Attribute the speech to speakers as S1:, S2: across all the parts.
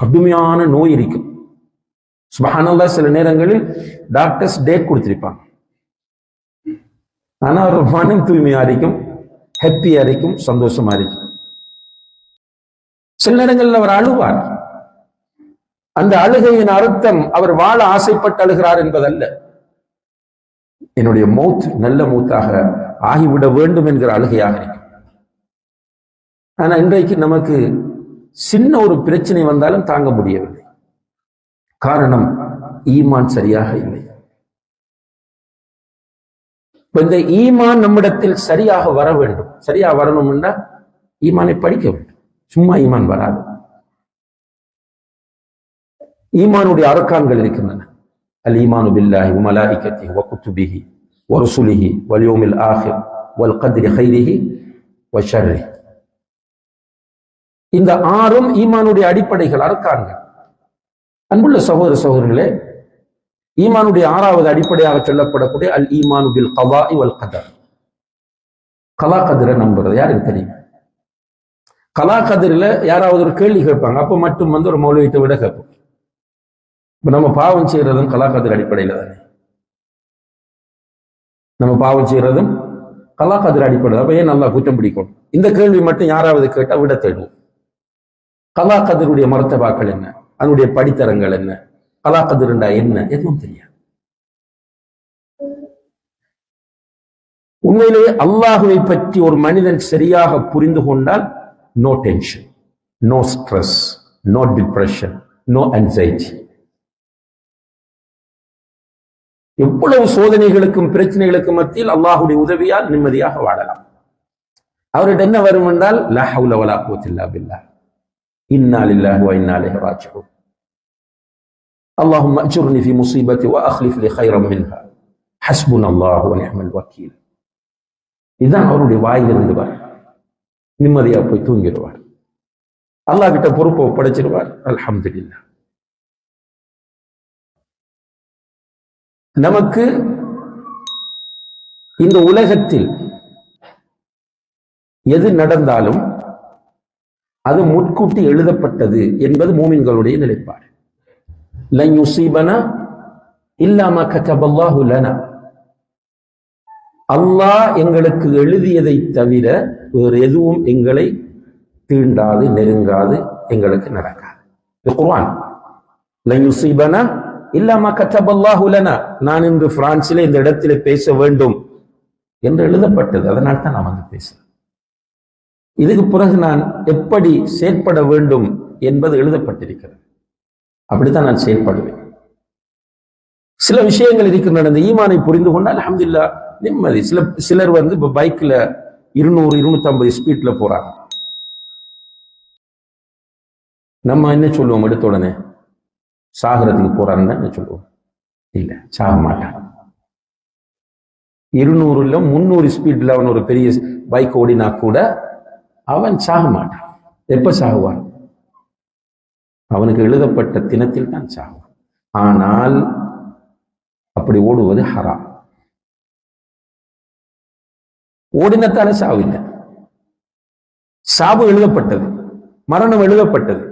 S1: கடுமையான நோய் இருக்கும் சுபஹானல்லா சில நேரங்களில் டாக்டர்ஸ் டேட் கொடுத்திருப்பாங்க. ஆனா அவர் மனம் தூய்மையா இருக்கும் ஹாப்பியா இருக்கும் சந்தோஷமா இருக்கும் சில நேரங்களில் அவர் அழுவார். அந்த அழுகையின் அர்த்தம் அவர் வாழ ஆசைப்பட்டு அழுகிறார் என்பதல்ல. என்னுடைய மௌத் நல்ல மூத்தாக ஆகிவிட வேண்டும் என்கிற அழுகையாக இருக்கும். ஆனா இன்றைக்கு நமக்கு சின்ன ஒரு பிரச்சனை வந்தாலும் தாங்க முடியவில்லை. காரணம் ஈமான் சரியாக இல்லை. இந்த ஈமான் நம்மிடத்தில் சரியாக வர வேண்டும். சரியா வரணும்னா ஈமானை படிக்க வேண்டும். சும்மா ஈமான் வராது. ஈமானுடைய அரக்கான்கள் இருக்கின்றன. அல் ஈமானு பில்லாஹி வமலாயிகத்தி வகுத்துபிஹி வரசுலிஹி வலியோமில் ஆஹிர் வல் கத்ரி ஹைரிஹி வஷர்ரி இந்த ஆறும் ஈமானுடைய அடிப்படைகள் அரக்கான்கள் அன்புள்ள சகோதர சகோதரர்களே ஈமானுடைய ஆறாவது அடிப்படையாக சொல்லப்படக்கூடிய அல் ஈமானுபில் கவா வல் கதர். கலா கதிரை நம்புறது யாருக்கு தெரியும்? கலா கதிரில் யாராவது ஒரு கேள்வி கேட்பாங்க அப்போ மட்டும் வந்து ஒரு மௌலவித்தை விட கேட்போம். இப்ப நம்ம பாவம் செய்யறதும் கதிர் அடிப்படையில தானே. நம்ம பாவம் செய்யறதும் கதிர் அடிப்படையில் அப்ப ஏன் நல்லா குற்றம் பிடிக்கும் இந்த கேள்வி மட்டும் யாராவது கேட்டா விட தேடுவோம். கலாக்கதிருடைய மரத்தபாக்கள் என்ன? அதனுடைய படித்தரங்கள் என்ன? கலாக்கதிர்ண்டா என்ன? எதுவும் தெரியாது. உண்மையிலேயே அல்லாஹுவை பற்றி ஒரு மனிதன் சரியாக புரிந்து கொண்டால் no tension no stress no depression no anxiety எவ்வளவு சோதனைகளுக்கும் பிரச்சனைகளுக்கும் மத்தியில் அல்லாஹுடைய உதவியால் நிம்மதியாக வாழலாம். அவர்கிட்ட என்ன வரும் என்றால் லஹவுல வலா போத்தில்லா பில்லா இன்னா லில்லாஹி வ இன்னா இலைஹி ராஜிஊன் اللهم اجرني في مصيبتي واخلف لي خيرا منها حسبنا الله ونعم الوكيل இதுதான் அவருடைய வாயிலிருந்து வர நிம்மதியா போய் தூங்கிடுவார் அல்லாஹ் கிட்ட பொறுப்பை ஒப்படைச்சிருவார் அல்ஹம்துலில்லாஹ் நமக்கு இந்த உலகத்தில் எது நடந்தாலும் அது முன்கூட்டி எழுதப்பட்டது என்பது மூமின்களுடைய நிலைப்பாடு. இல்லாம லனா. அல்லாஹ் எங்களுக்கு எழுதியதை தவிர வேறு எதுவும் எங்களை தீண்டாது நெருங்காது எங்களுக்கு நடக்காது. குர்வான் குர்ஆன். இல்லாம கத்தபல்லாஹு லனா. நான் இன்று பிரான்சிலே இந்த இடத்திலே பேச வேண்டும் என்று எழுதப்பட்டது. அதனால் தான் நான் வந்து பேசுறேன். இதுக்கு பிறகு நான் எப்படி செயற்பட வேண்டும் என்பது எழுதப்பட்டிருக்கிறது. அப்படித்தான் நான் செயல்படுவேன் சில விஷயங்கள் இருக்கின்றன. இந்த ஈமானை புரிந்து கொண்டால் அஹமதுல்லா நிம்மதி. சில சிலர் வந்து இப்போ பைக்ல இருநூறு இருநூத்தி ஸ்பீட்ல போறாங்க. நம்ம என்ன சொல்லுவோம் எடுத்த உடனே? சாகிறதுக்கு போறாங்கன்னு என்ன சொல்லுவோம்? இல்ல சாக மாட்டான் இருநூறுல முன்னூறு ஸ்பீட்ல அவன் ஒரு பெரிய பைக் ஓடினா கூட அவன் சாக மாட்டான் எப்ப சாகுவான்? அவனுக்கு எழுதப்பட்ட தினத்தில் தான் சாகுவான் ஆனால் அப்படி ஓடுவது ஹராம். ஓடினத்தால சாவு இல்லை. சாவு எழுதப்பட்டது மரணம் எழுதப்பட்டது.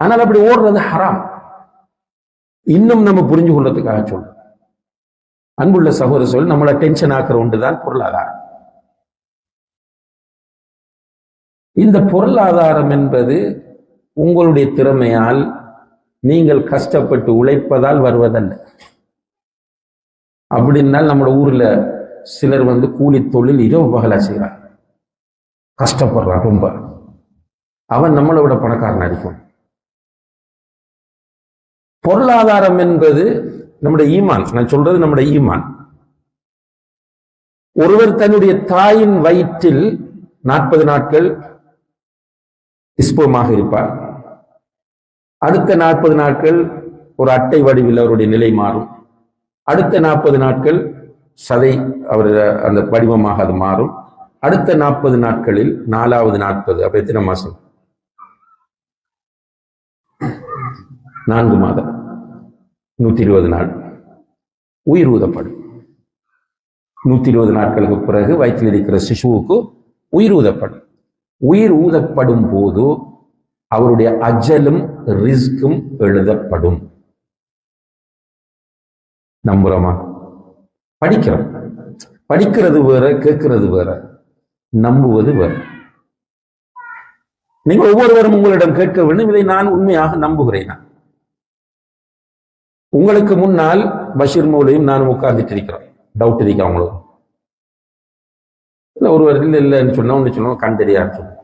S1: ஆனால் அப்படி ஓடுறது ஹராம். இன்னும் நம்ம புரிஞ்சு கொள்றதுக்காக சொல்றோம். அன்புள்ள சகோதர சொல் நம்மளை டென்ஷன் ஆக்குற ஒன்றுதான் பொருளாதாரம். இந்த பொருளாதாரம் என்பது உங்களுடைய திறமையால் நீங்கள் கஷ்டப்பட்டு உழைப்பதால் வருவதல்ல. அப்படின்னால் நம்ம ஊர்ல சிலர் வந்து கூலி தொழில் இரவு பகலா செய்கிறார் கஷ்டப்படுறான் ரொம்ப. அவன் நம்மளை விட பணக்காரன் அடிக்கும். பொருளாதாரம் என்பது நம்முடைய ஈமான். நான் சொல்றது நம்முடைய ஈமான். ஒருவர் தன்னுடைய தாயின் வயிற்றில் நாற்பது நாட்கள் இஸ்பமாக இருப்பார். அடுத்த நாற்பது நாட்கள் ஒரு அட்டை வடிவில் அவருடைய நிலை மாறும். அடுத்த நாற்பது நாட்கள் சதை அவர் அந்த வடிவமாக அது மாறும். அடுத்த நாற்பது நாட்களில் நாலாவது நாற்பது அப்ப எத்தனை மாசம் நான்கு மாதம். நூத்தி இருபது நாள். உயிர் ஊதப்படும். நூத்தி இருபது நாட்களுக்கு பிறகு வயிற்றில் இருக்கிற சிசுவுக்கு உயிர் ஊதப்படும். உயிர் ஊதப்படும் போது அவருடைய அஜலும் ரிஸ்கும் எழுதப்படும். நம்புறோமா? படிக்கிறோம். படிக்கிறது வேற கேட்கிறது வேற நம்புவது வேற. நீங்கள் ஒவ்வொருவரும் உங்களிடம் கேட்க வேண்டும். இதை நான் உண்மையாக நம்புகிறேன். உங்களுக்கு முன்னால் பஷீர் மூலையும் நானும் உட்கார்ந்துட்டு இருக்கிறோம். டவுட் இருக்கா அவங்களுக்கு. இல்ல ஒருவர் வருஷத்துல இல்லைன்னு சொன்னா ஒன்று சொன்னோம் கண் தெரியாதுன்னு சொல்லுவோம்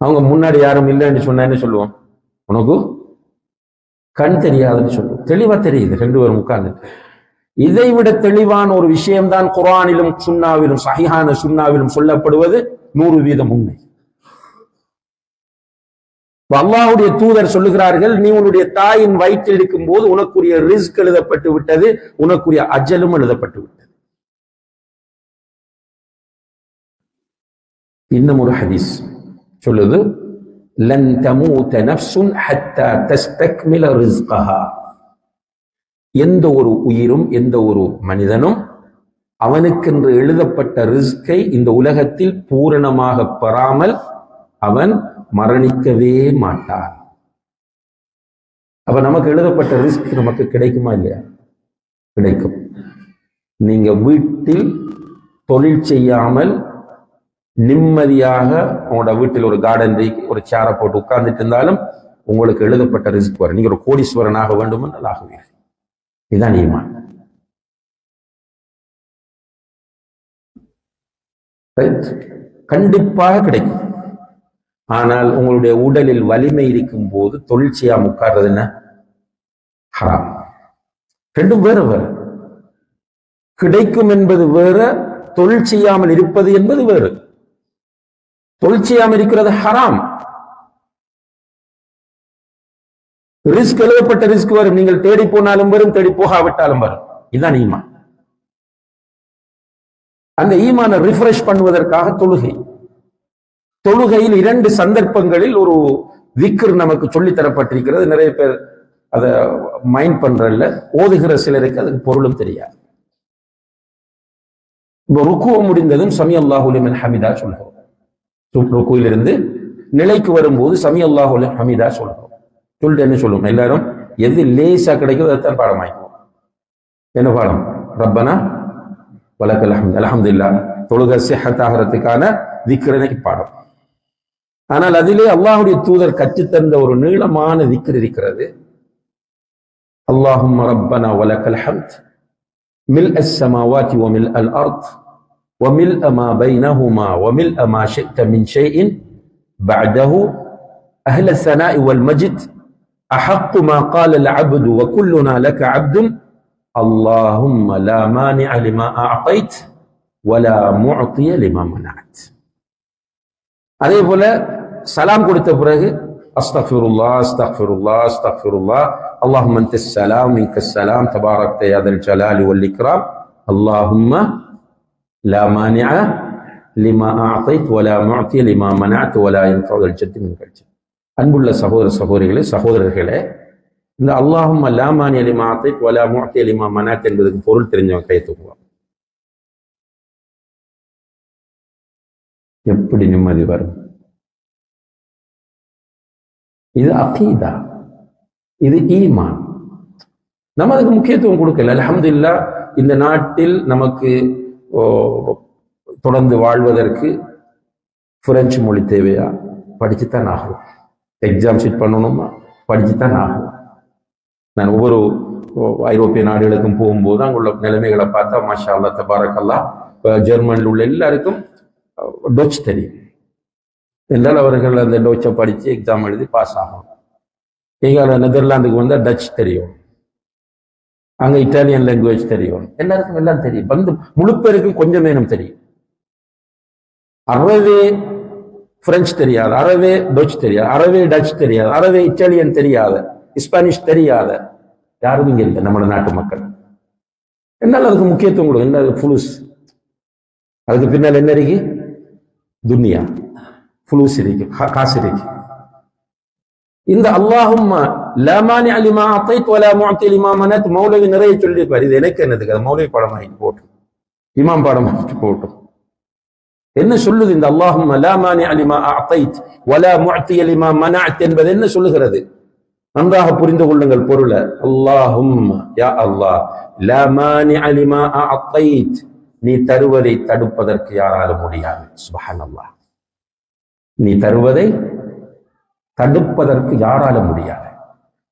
S1: அவங்க முன்னாடி யாரும் இல்லைன்னு சொன்னா என்ன சொல்லுவோம்? உனக்கு கண் தெரியாதுன்னு சொல்லுவோம். தெளிவா தெரியுது ரெண்டு பேரும் உட்கார்ந்து. இதை விட தெளிவான ஒரு விஷயம்தான் குரானிலும் சுண்ணாவிலும் சஹிஹான சுண்ணாவிலும் சொல்லப்படுவது நூறு வீதம் உண்மை. அல்லாஹுடைய தூதர் சொல்லுகிறார்கள் நீ உன்னுடைய தாயின் வயிற்றில் இருக்கும் போது உனக்குரிய ரிஸ்க் எழுதப்பட்டு விட்டது உனக்குரிய அஜலும் எழுதப்பட்டு விட்டது. இன்னும் ஒரு ஹதீஸ் சொல்லுது லன் தமூத நஃப்சுன் ஹத்தா தஸ்தக்மில ரிஸ்கஹா. எந்த ஒரு உயிரும் எந்த ஒரு மனிதனும் அவனுக்கென்று எழுதப்பட்ட ரிஸ்கை இந்த உலகத்தில் பூரணமாக பெறாமல் அவன் மரணிக்கவே மாட்டான். அப்ப நமக்கு எழுதப்பட்ட ரிஸ்க் நமக்கு கிடைக்குமா இல்லையா? கிடைக்கும். நீங்க வீட்டில் தொழில் செய்யாமல் நிம்மதியாக உங்களோட வீட்டில் ஒரு கார்டன் ஒரு சேரை போட்டு உட்கார்ந்துட்டு இருந்தாலும் உங்களுக்கு எழுதப்பட்ட ரிஸ்க் வரும். நீங்க ஒரு கோடீஸ்வரனாக வேண்டும் என்றால் ஆகுவீர்கள். இதுதான் ஈமான். கண்டிப்பாக கிடைக்கும். ஆனால் உங்களுடைய உடலில் வலிமை இருக்கும் போது தொழிற்சியா உட்கார்றது என்ன? ஹராம் ரெண்டும் வேற வேற. கிடைக்கும் என்பது வேற தொழில் செய்யாமல் இருப்பது என்பது வேறு. தொழில் செய்யாமல் இருக்கிறது ஹராம். ரிஸ்க் எழுதப்பட்ட ரிஸ்க் வரும். நீங்கள் தேடி போனாலும் வரும் தேடி போகாவிட்டாலும் வரும். இதுதான் ஈமான். அந்த ஈமானை ரிஃப்ரெஷ் பண்ணுவதற்காக தொழுகை. தொழுகையில் இரண்டு சந்தர்ப்பங்களில் ஒரு விக்ர் நமக்கு சொல்லி தரப்பட்டிருக்கிறது நிறைய பேர் அதை மைண்ட் பண்றல ஓதுகிற சிலருக்கு அதுக்கு பொருளும் தெரியாது. இப்போ ருக்குவ முடிந்ததும் சமி அல்லாஹுலிமன் ஹமிதா சொல்கிறோம் ருக்குவிலிருந்து நிலைக்கு வரும்போது சமி அல்லாஹ் ஹமீதா சொல்லணும் சொல்லிட்டேன்னு சொல்லுவோம் எல்லாரும் எது லேசா கிடைக்கும் அதைத்தான் பாடம் ஆயிக்குவோம் என்ன பாடம்? ரப்பனா? வழக்கல் அஹமது அலமது இல்லா தொழுக சிஹத்தாகிறதுக்கான திக்கிறனைக்கு பாடம். ஆனால் அதிலே அல்லாஹுடைய தூதர் கற்றுத்தந்த ஒரு நீளமான திக்கர் இருக்கிறது. அல்லாஹும் ரப்பனா வலக்கல் ஹம்த் மில் அஸ் சமாவாத்தி ஒ மில் அல் அர்த் وملء ما بينهما وملء ما شئت من شيء بعده أهل الثناء والمجد أحق ما قال العبد وكلنا لك عبد اللهم لا مانع لما أعطيت ولا معطي لما منعت அதே போல சலாம் கொடுத்த பிறகு அஸ்தஃபிருல்லா அஸ்தஃபிருல்லா அஸ்தஃபிருல்லா اللهم انت السلام منك السلام تباركت يا ذا الجلال والاكرام اللهم லா மானியா லிமா ஆஹைத் ஒலா மாத்தி லிமா மனாத் ஒலா என்பது மின்கட்சி அன்புள்ள சகோதர சகோதரிகளே சகோதரர்களே இந்த அல்லாஹும் லா மானிய லிமா ஆத்தைத் ஒலா மாத்தி லிமா மனாத் என்பதுக்கு பொருள் தெரிஞ்சவங்க கை தூக்குவோம் எப்படி நிம்மதி வரும்? இது அகீதா. இது ஈமான். நம்ம அதுக்கு முக்கியத்துவம் கொடுக்கல. அலமதுல்லா இந்த நாட்டில் நமக்கு தொடர்ந்து வாழ்வதற்கு பிரெஞ்சு மொழி தேவையா? படிச்சுத்தான் ஆகும் எக்ஸாம் ஷீட் பண்ணணுமா? படிச்சுத்தான் ஆகும் நான் ஒவ்வொரு ஐரோப்பிய நாடுகளுக்கும் போகும்போது அங்குள்ள நிலைமைகளை பார்த்தா மாஷா அல்லா தபாரக்கல்லா ஜெர்மனில் உள்ள எல்லாருக்கும் டொச் தெரியும். என்றால் அவர்கள் அந்த டொச்சை படித்து எக்ஸாம் எழுதி பாஸ் ஆகும் நீங்கள் நெதர்லாந்துக்கு வந்தால் டச் தெரியும். அங்கே இட்டாலியன் லாங்குவேஜ் தெரியும். எல்லாருக்கும் எல்லாம் தெரியும். வந்து முழு பேருக்கும் கொஞ்சம் வேணும் தெரியும். அறவே பிரெஞ்சு தெரியாது. அறவே டச் தெரியாது. அறவே டச் தெரியாது. அறவே இட்டாலியன் தெரியாத. ஸ்பானிஷ் தெரியாத. யாரும் இங்க இல்லை. நம்ம நாட்டு மக்கள். என்னால் அதுக்கு முக்கியத்துவம் கொடுக்கும் என்ன ஃபுலுஸ் அதுக்கு பின்னால் என்ன இருக்கு? துன்யா. ஃபுலூஸ் இருக்கு. காசு இருக்கு. இந்த அல்லாஹும்மா லமானி அலிமா அத்தை கோலா மாத்தி அலிமா மனத் மௌலவி நிறைய சொல்லியிருப்பார். இது எனக்கு என்னதுக்கு அது மௌலவி பாடம் ஆகிட்டு போட்டும். இமாம் பாடம் ஆகிட்டு போட்டும். என்ன சொல்லுது இந்த அல்லாஹும் லாமானி அலிமா அத்தைத் வலா முஅத்திய அலிமா மனஅத் என்பது என்ன சொல்லுகிறது? நன்றாக புரிந்து கொள்ளுங்கள் பொருளை. அல்லாஹும் யா அல்லாஹ் லமானி அலிமா லிமா நீ தருவதை தடுப்பதற்கு யாராலும் முடியாது. அல்லாஹ் நீ தருவதை தடுப்பதற்கு யாரால முடியாது.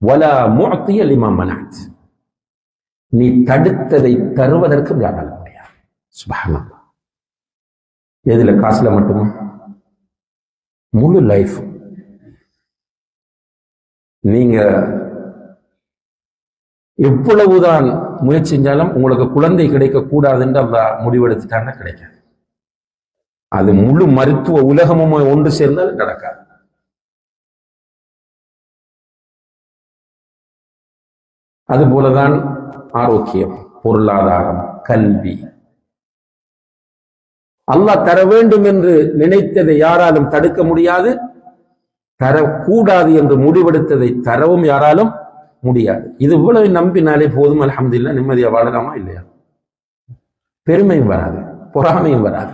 S1: வலா முஅத்திய லிமா மனஅத் நீ தடுத்ததை தருவதற்கு யாரால முடியாது. சுப்ஹானல்லாஹ். எதுல காசுல மட்டுமா? முழு லைஃப். நீங்க எவ்வளவுதான் முயற்சி செஞ்சாலும் உங்களுக்கு குழந்தை கிடைக்க கூடாதுன்னு முடிவெடுத்துட்டாங்கன்னா கிடைக்காது. அது முழு மருத்துவ உலகமும் ஒன்று சேர்ந்தாலும் நடக்காது. அதுபோலதான் ஆரோக்கியம் பொருளாதாரம் கல்வி. அல்லாஹ் தர வேண்டும் என்று நினைத்ததை யாராலும் தடுக்க முடியாது தரக்கூடாது என்று முடிவெடுத்ததை தரவும் யாராலும் முடியாது. இது இவ்வளவு நம்பினாலே போதும் அலமதுல்லா நிம்மதியா வாழலாமா இல்லையா? பெருமையும் வராது பொறாமையும் வராது.